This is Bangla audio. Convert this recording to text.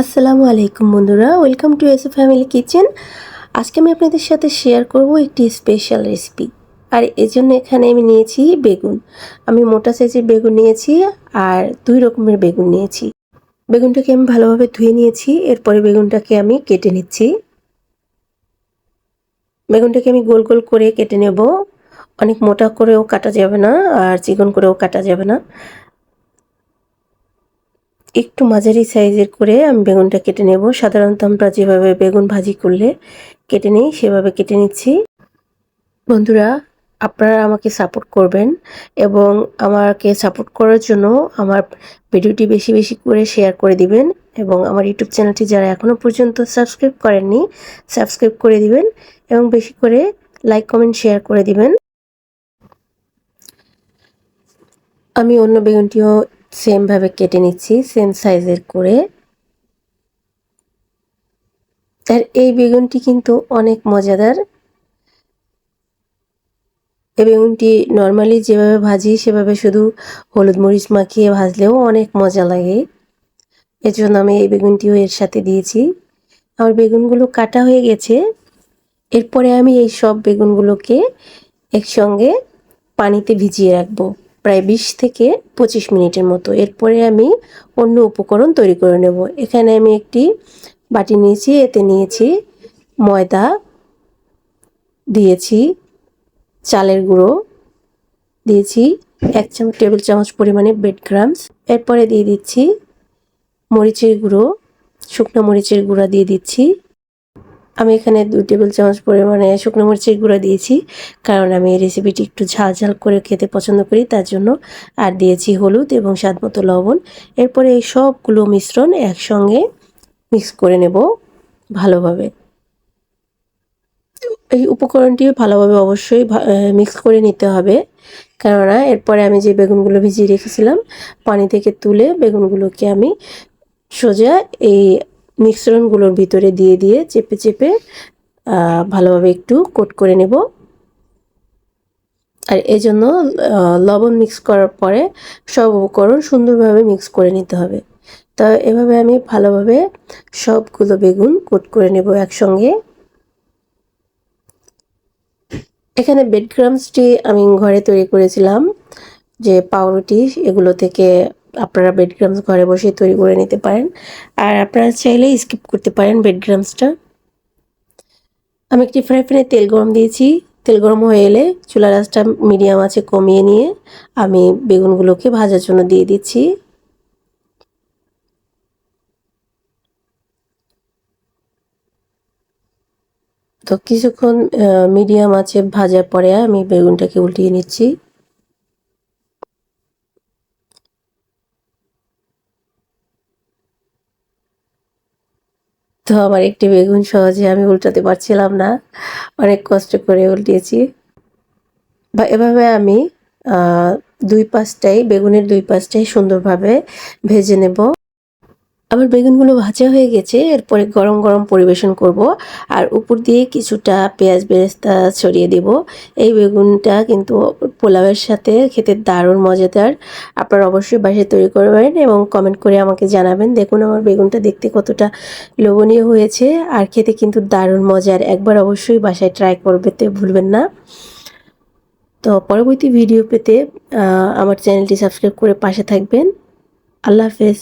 আসসালামু আলাইকুম বন্ধুরা, welcome to S family kitchen. আজকে আমি আপনাদের সাথে শেয়ার করব একটি স্পেশাল রেসিপি। আর এর জন্য এখানে আমি নিয়েছি বেগুন। আমি মোটা সাইজের বেগুন নিয়েছি আর দুই রকমের বেগুন নিয়েছি। বেগুনটাকে আমি ভালোভাবে ধুয়ে নিয়েছি, এরপরে বেগুনটাকে আমি কেটে নিচ্ছি। বেগুনটাকে আমি গোল গোল করে কেটে নেব। অনেক মোটা করেও কাটা যাবে না আর চিকন করেও কাটা যাবে না। একটু মাঝারি সাইজের করে আমি বেগুনটা কেটে নেব। সাধারণত আমরা যেভাবে বেগুন ভাজি করলে কেটে নিই, সেভাবে কেটে নিচ্ছি। বন্ধুরা, আপনারা আমাকে সাপোর্ট করবেন এবং আমাকে সাপোর্ট করার জন্য আমার ভিডিওটি বেশি বেশি করে শেয়ার করে দিবেন এবং আমার ইউটিউব চ্যানেলটি যারা এখনও পর্যন্ত সাবস্ক্রাইব করেননি সাবস্ক্রাইব করে দিবেন এবং বেশি করে লাইক কমেন্ট শেয়ার করে দিবেন। আমি অন্য বেগুনটিও সেমভাবে কেটে নিচ্ছি সেম সাইজের করে। আর এই বেগুনটি কিন্তু অনেক মজাদার। এই বেগুনটি নর্মালি যেভাবে ভাজি, সেভাবে শুধু হলুদ মরিচ মাখিয়ে ভাজলেও অনেক মজা লাগে। এজন্য আমি এই বেগুনটিও এর সাথে দিয়েছি। আমার বেগুনগুলো কাটা হয়ে গেছে। এরপরে আমি এই সব বেগুনগুলোকে একসঙ্গে পানিতে ভিজিয়ে রাখব। প্রায় বিশ থেকে পঁচিশ মিনিটের মতো। এরপরে আমি অন্য উপকরণ তৈরি করে নেব। এখানে আমি একটি বাটি নিয়েছি, এতে নিয়েছি ময়দা, দিয়েছি চালের গুঁড়ো, দিয়েছি এক চামচ টেবিল চামচ পরিমাণে বেড গ্রামস এরপরে দিয়ে দিচ্ছি মরিচের গুঁড়ো, শুকনো মরিচের গুঁড়া দিয়ে দিচ্ছি। আমি এখানে দু টেবিল চামচ পরিমাণে শুকনো মরিচের গুঁড়া দিয়েছি, কারণ আমি এই রেসিপিটি একটু ঝাল ঝাল করে খেতে পছন্দ করি, তার জন্য। আর দিয়েছি হলুদ এবং স্বাদ মতো লবণ। এরপরে এই সবগুলো মিশ্রণ একসঙ্গে মিক্স করে নেব ভালোভাবে। এই উপকরণটি ভালোভাবে অবশ্যই মিক্স করে নিতে হবে। কেননা এরপরে আমি যে বেগুনগুলো ভিজিয়ে রেখেছিলাম, পানি থেকে তুলে বেগুনগুলোকে আমি সোজা এই মিশ্রণগুলোর ভিতরে দিয়ে দিয়ে চেপে চেপে ভালোভাবে একটু কোট করে নেব। আর এই জন্য লবণ মিক্স করার পরে সব উপকরণ সুন্দরভাবে মিক্স করে নিতে হবে। তা এভাবে আমি ভালোভাবে সবগুলো বেগুন কোট করে নেব একসঙ্গে। এখানে বেড ক্রামসটি আমি ঘরে তৈরি করেছিলাম, যে পাউরুটি এগুলো থেকে আপনারা বেড গ্রামস ঘরে বসে তৈরি করে নিতে পারেন। আর আপনারা চাইলে স্কিপ করতে পারেন বেড গ্রামসটা আমি একটি ফ্রাই প্যানে তেল গরম দিয়েছি। তেল গরম হয়ে এলে চুলা রাসটা মিডিয়াম আছে কমিয়ে নিয়ে আমি বেগুনগুলোকে ভাজার জন্য দিয়ে দিচ্ছি। তো কিছুক্ষণ মিডিয়াম আছে ভাজার পরে আমি বেগুনটাকে উল্টিয়ে নিচ্ছি। তো আমার একটি বেগুন সহজে আমি উল্টাতে পারছিলাম না। অনেক কষ্ট করে উল্টিয়েছি। বা এভাবে আমি দুই পাশটাই, বেগুনের দুই পাশটাই সুন্দরভাবে ভেজে নেব। আমার বেগুনগুলো ভাজা হয়ে গেছে, এরপরে গরম গরম পরিবেশন করব, আর উপর দিয়ে কিছুটা পেঁয়াজ বেরেস্তা ছড়িয়ে দেব। এই বেগুনটা কিন্তু পোলাওয়ের সাথে খেতে দারুণ মজাদার। আপনারা অবশ্যই বাসায় তৈরি করবেন এবং কমেন্ট করে আমাকে জানাবেন, দেখুন আমার বেগুনটা দেখতে কতটা লোভনীয় হয়েছে, আর খেতে কিন্তু দারুণ মজার। একবার অবশ্যই বাসায় ট্রাই করবে তো ভুলবেন না। তো পরবর্তী ভিডিও পেতে আমার চ্যানেলটি সাবস্ক্রাইব করে পাশে থাকবেন। আল্লাহ হাফেজ।